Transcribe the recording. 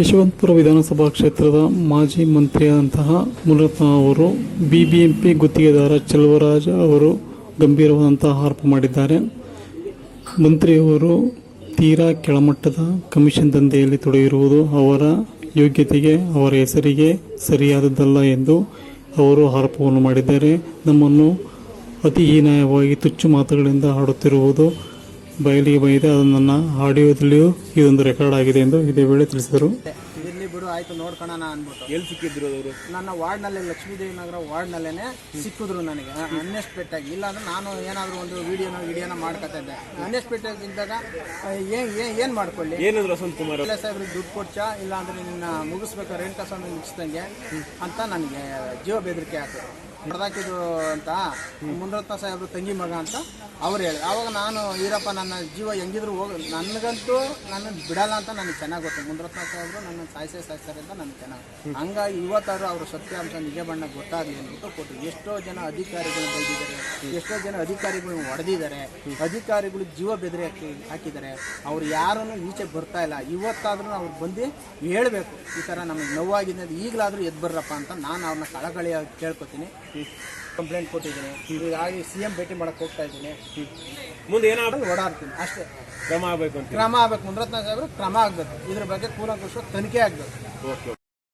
ಯಶವಂತಪುರ ವಿಧಾನಸಭಾ ಕ್ಷೇತ್ರದ ಮಾಜಿ ಮಂತ್ರಿಯಾದಂತಹ ಮುಲರತ್ನ ಅವರು ಬಿಬಿಎಂಪಿ ಗುತ್ತಿಗೆದಾರ ಚೆಲುವರಾಜ್ ಅವರು ಗಂಭೀರವಾದಂತಹ ಆರೋಪ ಮಾಡಿದ್ದಾರೆ. ಮಂತ್ರಿಯವರು ತೀರಾ ಕೆಳಮಟ್ಟದ ಕಮಿಷನ್ ದಂಧೆಯಲ್ಲಿ ತೊಡಗಿರುವುದು ಅವರ ಯೋಗ್ಯತೆಗೆ, ಅವರ ಹೆಸರಿಗೆ ಸರಿಯಾದದ್ದಲ್ಲ ಎಂದು ಅವರು ಆರೋಪವನ್ನು ಮಾಡಿದ್ದಾರೆ. ನಮ್ಮನ್ನು ಅತಿ ಹೀನಾಯವಾಗಿ ತುಚ್ಚು ಮಾತುಗಳಿಂದ ಆಡುತ್ತಿರುವುದು ಬಯಲಿಗೆ ಬಂದಿದೆ ಅದು ನನ್ನ ಆಡಿಯೋದಲ್ಲಿಯೂ ಇದೊಂದು ರೆಕಾರ್ಡ್ ಆಗಿದೆ ಎಂದು ಇದೇ ವೇಳೆ ತಿಳಿಸಿದರು. ಇರ್ಲಿ ಬಿಡು ಆಯ್ತು ನೋಡ್ಕೊಳೋಣ ಅಂದ್ಬಿಟ್ಟು. ಎಲ್ಲಿ ಸಿಕ್ಕಿದ್ರು ಅವರು? ನನ್ನ ವಾರ್ಡ್ನಲ್ಲೇ ಲಕ್ಷ್ಮೀದೇವಿ ನಗರ ವಾರ್ಡ್ನಲ್ಲೇನೆ ಸಿಕ್ಕಿದ್ರು ನನಗೆ. ಅನ್ಎಕ್ಸ್ಪೆಕ್ಟ್ ಆಗಿ ಇಲ್ಲಾಂದ್ರೆ ನಾನು ಏನಾದರೂ ಒಂದು ವಿಡಿಯೋನ ವಿಡಿಯೋನ ಮಾಡ್ಕೊತಾ ಇದ್ದೆ. ಅನ್ಎಕ್ಸ್ಪೆಕ್ಟ್ ಇದ್ದಾಗ ಏನು ಏನು ಮಾಡ್ಕೊಳ್ಳಿ? ಏನಂದ್ರು ವಸಂತ್ ಕುಮಾರ್ ಇಲ್ಲ ಸಾಹೇಬ್ರಿ ದುಡ್ಡು ಕೊಡ್ಚ? ಇಲ್ಲ ಅಂದ್ರೆ ನಿನ್ನ ಮುಗಿಸ್ಬೇಕು ರೇಣುಕಾ ಸ್ವಾಮಿ ಮುಗಿಸ್ದಂಗೆ ಅಂತ ನನಗೆ ಜೀವ ಬೆದರಿಕೆ ಆಯ್ತು ಹೊಡೆದಾಕಿದ್ದು ಅಂತ ಮುಂದ್ರತ್ತ ಸಾಹೇಬ್ರು ತಂಗಿ ಮಗ ಅಂತ ಅವ್ರು ಹೇಳಿ ಆವಾಗ ನಾನು, ಈರಪ್ಪ, ನನ್ನ ಜೀವ ಹೆಂಗಿದ್ರು ಹೋಗ, ನನಗಂತೂ ನನ್ನ ಬಿಡಲ್ಲ ಅಂತ ನನಗೆ ಚೆನ್ನಾಗಿ ಗೊತ್ತು. ಮುಂದ್ರತ್ನ ಸಾಹೇಬ್ರು ನನ್ನ ಸಾಯಿಸೇ ಸಾಯಿಸ್ತಾರೆ ಅಂತ ನನಗೆ ಚೆನ್ನಾಗಿ ಹಂಗಾಗಿ ಇವತ್ತಾದ್ರು ಸತ್ಯ ಸತ್ಯಾಂಶ ನಿಜ ಬಣ್ಣ ಗೊತ್ತಾಗಲಿ ಅಂದ್ಬಿಟ್ಟು ಕೊಟ್ಟು ಎಷ್ಟೋ ಜನ ಅಧಿಕಾರಿಗಳು ಬೈದಿದ್ದಾರೆ, ಎಷ್ಟೋ ಜನ ಅಧಿಕಾರಿಗಳು ಹೊಡೆದಿದ್ದಾರೆ, ಅಧಿಕಾರಿಗಳು ಜೀವ ಬೆದರಿ ಹಾಕಿ, ಹಾಕಿದ್ದಾರೆ. ಅವ್ರು ಯಾರನ್ನು ಈಚೆ ಬರ್ತಾ ಇಲ್ಲ. ಇವತ್ತಾದ್ರೂ ಅವ್ರು ಬಂದು ಹೇಳಬೇಕು, ಈ ಥರ ನಮಗೆ ನೋವಾಗಿದೆ ಅಂತ ಈಗಲಾದರೂ ಎದ್ದು ಬರ್ರಪ್ಪ ಅಂತ ನಾನು ಅವ್ರನ್ನ ಕಳಕಳಿಯಾಗಿ ಕೇಳ್ಕೊತೀನಿ. ಕಂಪ್ಲೇಂಟ್ ಕೊಟ್ಟಿದ್ದೀನಿ. ಹೀಗಾಗಿ ಸಿ ಎಂ ಭೇಟಿ ಮಾಡಕ್ಕೆ ಹೋಗ್ತಾ ಇದ್ದೀನಿ. ಮುಂದೆ ಏನಾದ್ರು ಓಡಾಡ್ತೀನಿ. ಅಷ್ಟೇ. ಕ್ರಮ ಆಗ್ಬೇಕು ಅಂತ ಕ್ರಮ ಆಗಬೇಕು. ಮುಂದ್ರತ್ನ ಸಾಹೇಬರು ಕ್ರಮ ಆಗಬೇಕು. ಇದ್ರ ಬಗ್ಗೆ ಕೂಲಂಕುಷ ತನಿಖೆ ಆಗಬೇಕು. ಓಕೆ.